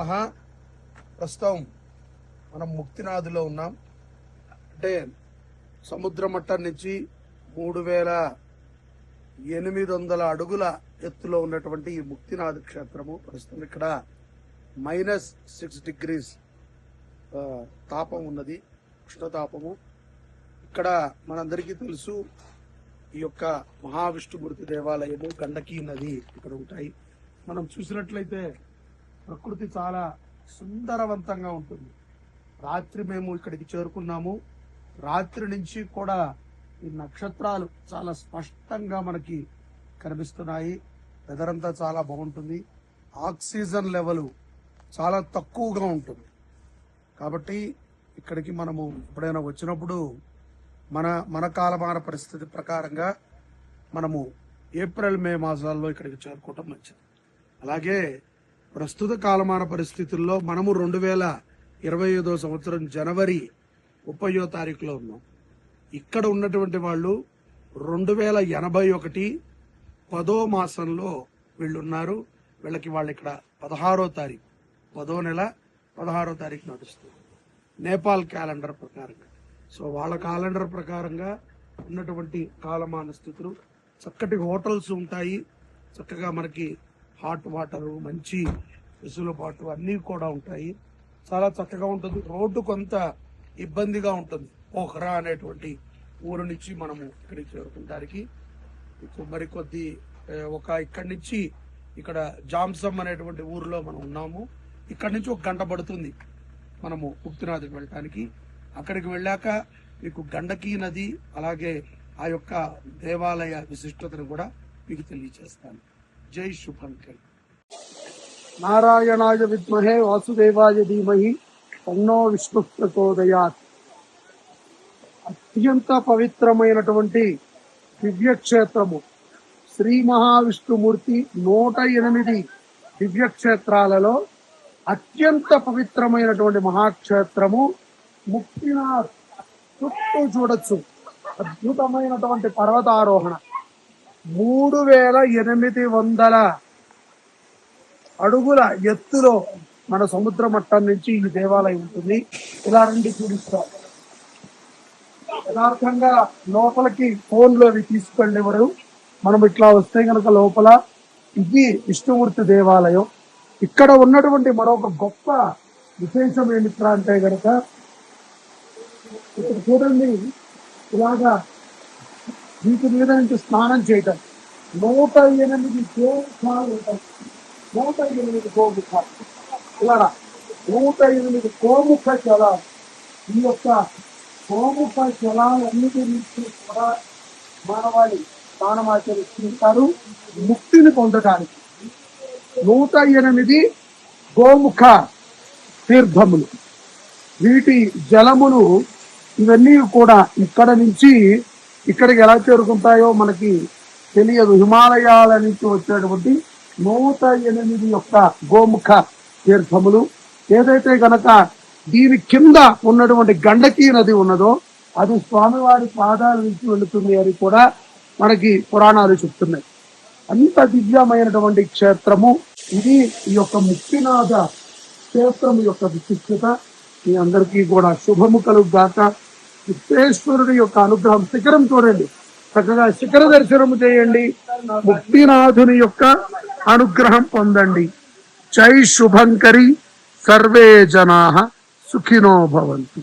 మహా ప్రస్తుతం మనం ముక్తినాథులో ఉన్నాం. అంటే సముద్ర మట్టం నుంచి మూడు వేల ఎనిమిది వందల అడుగుల ఎత్తులో ఉన్నటువంటి ఈ ముక్తినాథ్ క్షేత్రము ప్రస్తుతం ఇక్కడ మైనస్ సిక్స్ డిగ్రీస్ తాపం ఉన్నది. ఉష్ణతాపము. ఇక్కడ మనందరికీ తెలుసు ఈ యొక్క మహావిష్ణుమూర్తి దేవాలయము గండకీ నది ఇక్కడ ఉంటాయి. మనం చూసినట్లయితే ప్రకృతి చాలా సుందరవంతంగా ఉంటుంది. రాత్రి మేము ఇక్కడికి చేరుకున్నాము. రాత్రి నుంచి కూడా ఈ నక్షత్రాలు చాలా స్పష్టంగా మనకి కనిపిస్తున్నాయి. వెదర్ అంతా చాలా బాగుంటుంది. ఆక్సిజన్ లెవెల్ చాలా తక్కువగా ఉంటుంది. కాబట్టి ఇక్కడికి మనము ఎప్పుడైనా వచ్చినప్పుడు మన మన కాలమాన పరిస్థితి ప్రకారంగా మనము ఏప్రిల్ మే మాసాల్లో ఇక్కడికి చేరుకోవటం మంచిది. అలాగే ప్రస్తుత కాలమాన పరిస్థితుల్లో మనము రెండు వేల ఇరవై ఐదో సంవత్సరం జనవరి ముప్పయో తారీఖులో ఉన్నాం. ఇక్కడ ఉన్నటువంటి వాళ్ళు రెండు వేల ఎనభై ఒకటి పదో మాసంలో వీళ్ళు ఉన్నారు వీళ్ళకి వాళ్ళు ఇక్కడ పదహారో తారీఖు పదో నెల పదహారో తారీఖు నడుస్తుంది. నేపాల్ క్యాలెండర్ ప్రకారంగా. సో వాళ్ళ క్యాలెండర్ ప్రకారంగా ఉన్నటువంటి కాలమాన స్థితులు చక్కటి హోటల్స్ ఉంటాయి. చక్కగా మనకి హాట్ వాటర్ మంచి వెసులుబాటు అన్నీ కూడా ఉంటాయి. చాలా చక్కగా ఉంటుంది. రోడ్డు కొంత ఇబ్బందిగా ఉంటుంది. పోఖరా అనేటువంటి ఊరు నుంచి మనము ఇక్కడికి చేరుకుంటానికి. ఇప్పుడు మరికొద్ది ఒక ఇక్కడి నుంచి ఇక్కడ జాంసం అనేటువంటి ఊరిలో మనం ఉన్నాము. ఇక్కడి నుంచి ఒక గంట పడుతుంది మనము ముక్తినాథ్కి వెళ్ళటానికి. అక్కడికి వెళ్ళాక మీకు గండకీ నది అలాగే ఆ యొక్క దేవాలయ విశిష్టతను కూడా మీకు తెలియజేస్తాను. జై శుభంకర్. నారాయణాయ విద్మహే వాసుదేవాయ ధీమహి తన్నో విష్ణు ప్రచోదయాత్ అత్యంత పవిత్రమైనటువంటి దివ్యక్షేత్రము శ్రీ మహావిష్ణుమూర్తి నూట ఎనిమిది దివ్యక్షేత్రాలలో అత్యంత పవిత్రమైనటువంటి మహాక్షేత్రము ముక్తినాథ్. చుట్టూ చూడొచ్చు. అద్భుతమైనటువంటి పర్వతారోహణ. మూడు వేల ఎనిమిది వందల అడుగుల ఎత్తులో మన సముద్ర మట్టం నుంచి ఈ దేవాలయం ఉంటుంది. ఇలా రండి చూపిస్తాం. యథార్థంగా లోపలికి ఫోన్లు అవి తీసుకెళ్ళేవారు. మనం ఇట్లా వస్తే కనుక లోపల ఇది విష్ణుమూర్తి దేవాలయం. ఇక్కడ ఉన్నటువంటి మరొక గొప్ప విశేషం ఏమిట్రా అంటే కనుక ఇక్కడ చూడండి ఇలాగా వీటి మీద నుంచి స్నానం చేయటం. నూట ఎనిమిది గోముఖాలు ఉంటాయి. నూట ఎనిమిది గోముఖాలు ఇలా నూట ఎనిమిది గోముఖ జలాలు ఈ యొక్క గోముఖ జలాలన్నిటి నుంచి కూడా మానవాళి స్నానం ఆచరిస్తుంటారు. ముక్తిని పొందటానికి. నూట ఎనిమిది గోముఖ తీర్థములు. వీటి జలమును ఇవన్నీ కూడా ఇక్కడ నుంచి ఇక్కడికి ఎలా చేరుకుంటాయో మనకి తెలియదు. హిమాలయాల నుంచి వచ్చేటువంటి నూట ఎనిమిది యొక్క గోముఖ తీర్థములు. ఏదైతే గనక దీని కింద ఉన్నటువంటి గండకీ నది ఉన్నదో అది స్వామివారి పాదాల నుంచి వెళుతుంది అని కూడా మనకి పురాణాలు చెప్తున్నాయి. అంత దివ్యమైనటువంటి క్షేత్రము. ఇది ఈ యొక్క ముక్తినాథ క్షేత్రం యొక్క విశిష్టత. మీ అందరికీ కూడా శుభము గాక. విశ్వేశ్వరుడి యొక్క అనుగ్రహం శిఖరం చూడండి చక్కగా శిఖర దర్శనము చేయండి. ముక్తినాథుని యొక్క అనుగ్రహం పొందండి. జై శుభంకరి. సర్వే జనా సుఖినో భవంతు.